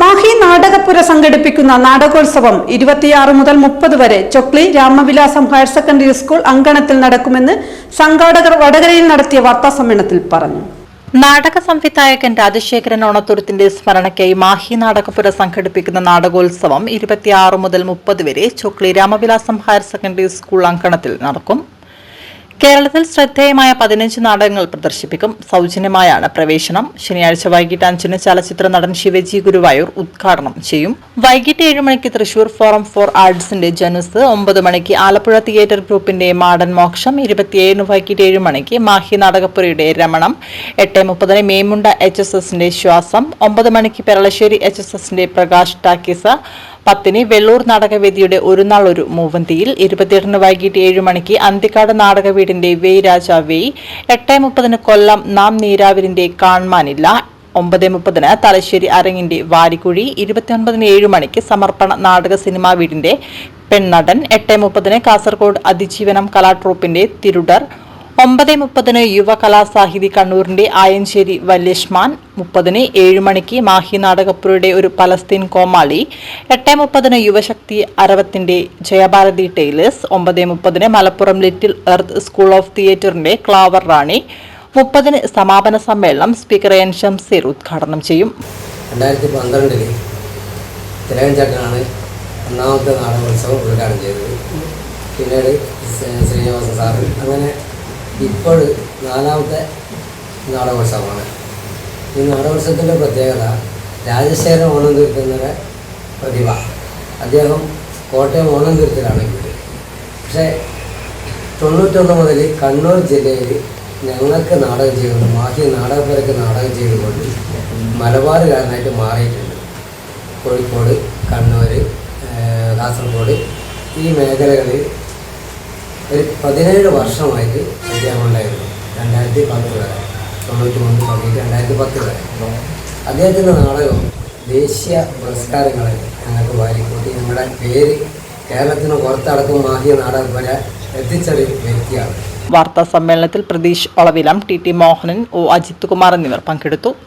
മാഹി നാടകപ്പുര സംഘടിപ്പിക്കുന്ന നാടകോത്സവം ഇരുപത്തിയാറ് മുതൽ മുപ്പത് വരെ Chokli Ramavilasam higher secondary school അങ്കണത്തിൽ നടക്കുമെന്ന് സംഘാടകർ വടകരയിൽ നടത്തിയ വാർത്താസമ്മേളനത്തിൽ പറഞ്ഞു. നാടക സംവിധായകൻ രാജശേഖരൻ ഓണത്തുരത്തിന്റെ സ്മരണയ്ക്കായി മാഹി നാടകപുര സംഘടിപ്പിക്കുന്ന നാടകോത്സവം ഇരുപത്തിയാറ് മുതൽ മുപ്പത് വരെ Chokli Ramavilasam higher secondary school അങ്കണത്തിൽ നടക്കും. കേരളത്തിൽ ശ്രദ്ധേയമായ പതിനഞ്ച് നാടകങ്ങൾ പ്രദർശിപ്പിക്കും. സൗജന്യമായാണ് പ്രവേശനം. ശനിയാഴ്ച വൈകിട്ട് അഞ്ചിന് ചലച്ചിത്ര നടൻ ശിവജി ഗുരുവായൂർ ഉദ്ഘാടനം ചെയ്യും. വൈകിട്ട് ഏഴ് മണിക്ക് തൃശൂർ ഫോറം ഫോർ ആർട്സിന്റെ ജനസ് ഒമ്പത് മണിക്ക് ആലപ്പുഴ തിയേറ്റർ ഗ്രൂപ്പിന്റെ മാടൻ മോക്ഷം ഇരുപത്തിയേഴിന് വൈകിട്ട് ഏഴ് മണിക്ക് മാഹി നാടകപ്പുരയുടെ രമണം എട്ട് മുപ്പതിന് മേമുണ്ട എച്ച് എസ് എസിന്റെ ശ്വാസം ഒമ്പത് മണിക്ക് പെരളശ്ശേരി എച്ച് എസ് എസിന്റെ പ്രകാശ് ടാക്കീസ് പത്തിന് വെള്ളൂർ നാടകവേദിയുടെ ഒരു നാൾ ഒരു മൂവന്തിയിൽ ഇരുപത്തിയെട്ടിന് വൈകിട്ട് ഏഴ് മണിക്ക് അന്തിക്കാട് നാടകവീടിന്റെ വീടിന്റെ രാജാ വേയ് എട്ട് മുപ്പതിന് കൊല്ലം നാം നീരാവിരിന്റെ കാൺമാനില്ല ഒമ്പത് മുപ്പതിന് തലശ്ശേരി അരങ്ങിന്റെ വാരിക്കുഴി ഇരുപത്തിയൊൻപതിന് ഏഴ് മണിക്ക് സമർപ്പണ നാടക സിനിമാ വീടിന്റെ പെൺനടൻ എട്ട് മുപ്പതിന് കാസർഗോഡ് അതിജീവനം കലാട്രൂപ്പിന്റെ തിരുടർ ഒമ്പത് മുപ്പതിന് യുവ കലാസാഹിതി കണ്ണൂരിന്റെ ആയഞ്ചേരി വല്യഷ്മാൻ മുപ്പതിന് ഏഴ് മണിക്ക് മാഹി നാടകപ്പുരയുടെ ഒരു പലസ്തീൻ കോമാളി എട്ട് മുപ്പതിന് യുവശക്തി അരവത്തിന്റെ ജയഭാരതി ടൈലേഴ്സ് ഒമ്പത് മുപ്പതിന് Malappuram little earth school of തിയേറ്ററിന്റെ ക്ലാവർ റാണി മുപ്പതിന് സമാപന സമ്മേളനം സ്പീക്കർ എൻ ഷംസീർ ഉദ്ഘാടനം ചെയ്യും. രണ്ടായിരത്തി പന്ത്രണ്ടിൽ തിലകഞ്ചേട്ടനാണ് ഒന്നാമത്തെ നാടകോത്സവം ഉദ്ഘാടനം ചെയ്തത്. പിന്നീട് ശ്രീനിവാസൻ ശ്രീനിവാസ സാറ് അങ്ങനെ ഇപ്പോൾ നാലാമത്തെ നാടകോത്സവമാണ്. ഈ നാടകോത്സവത്തിന്റെ പ്രത്യേകത രാജശേഖരൻ ഓണം തീർക്കുന്നവരെ പ്രതിഭ. അദ്ദേഹം കോട്ടയം ഓണം തീർത്തിലാണ് വീട്. പക്ഷേ തൊണ്ണൂറ്റൊന്ന് മുതൽ കണ്ണൂർ ജില്ലയിൽ ഞങ്ങൾക്ക് നാടകം ചെയ്തുകൊണ്ട് ബാക്കി നാടകപ്പുരക്ക് നാടകം ചെയ്തുകൊണ്ട് മലബാറുകാരനായിട്ട് മാറിയിട്ടുണ്ട്. കോഴിക്കോട് കണ്ണൂർ കാസർഗോഡ് ഈ മേഖലകളിൽ ഒരു പതിനേഴ് വർഷമായിട്ട് അദ്ദേഹം ഉണ്ടായിരുന്നു രണ്ടായിരത്തി പത്ത് വരെ. തൊണ്ണൂറ്റി മൂന്ന് തുടങ്ങിയിട്ട് രണ്ടായിരത്തി പത്ത് വരെ. അദ്ദേഹത്തിന്റെ നാടകം ദേശീയ പുരസ്കാരങ്ങളിൽ ഞങ്ങൾക്ക് വാരിക്കൂട്ടി. ഞങ്ങളുടെ പേര് കേരളത്തിന് പുറത്തടക്കം മാഹിയ വരെ എത്തിച്ചൊരു വ്യക്തിയാണ്. വാർത്താ സമ്മേളനത്തിൽ Prateesh Olavilam T T Mohanan O Ajith Kumar എന്നിവർ പങ്കെടുത്തു.